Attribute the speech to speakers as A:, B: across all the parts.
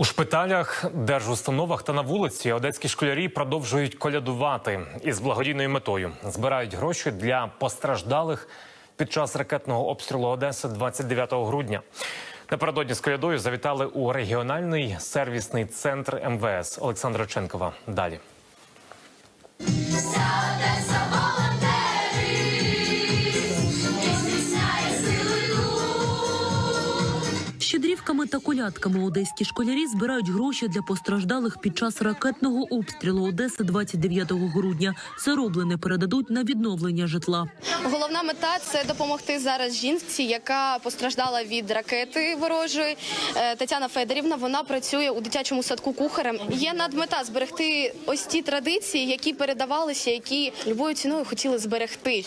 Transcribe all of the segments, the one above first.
A: У шпиталях, держустановах та на вулиці одеські школярі продовжують колядувати із благодійною метою. Збирають гроші для постраждалих під час ракетного обстрілу Одеси 29 грудня. Напередодні з колядою завітали у регіональний сервісний центр МВС Олександра Ченкова. Далі.
B: Щедрівками та колядками одеські школярі збирають гроші для постраждалих під час ракетного обстрілу Одеси 29 грудня. Зароблене передадуть на відновлення житла.
C: Головна мета це допомогти зараз жінці, яка постраждала від ракети ворожої. Е, Тетяна Федорівна вона працює у дитячому садку кухарем. Є надмета зберегти ось ті традиції, які передавалися, які любою ціною хотіли зберегти.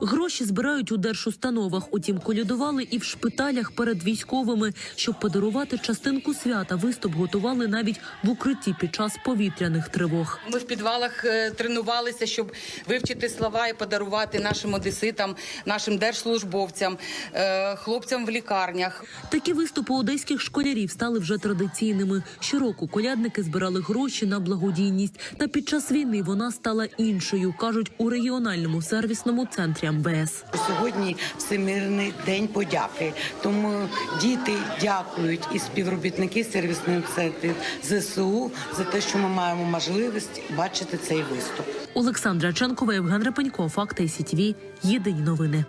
B: Гроші збирають у держустановах. Утім, колядували і в шпиталях перед військовими. Щоб подарувати частинку свята, виступ готували навіть в укритті під час повітряних тривог.
D: Ми в підвалах е, тренувалися, щоб вивчити слова і подарувати нашим одеситам, нашим держслужбовцям, е, хлопцям в лікарнях.
B: Такі виступи одеських школярів стали вже традиційними. Щороку колядники збирали гроші на благодійність. Та під час війни вона стала іншою, кажуть у регіональному сервісному центрі МВС.
E: Сьогодні Всемирний день подяки. Тому діти дякують і співробітники сервісних центрів ЗСУ за те, що ми маємо можливість бачити цей виступ.
B: Олександра Ченкова, Євген Репенько, Факти СІТВ. Єдині новини.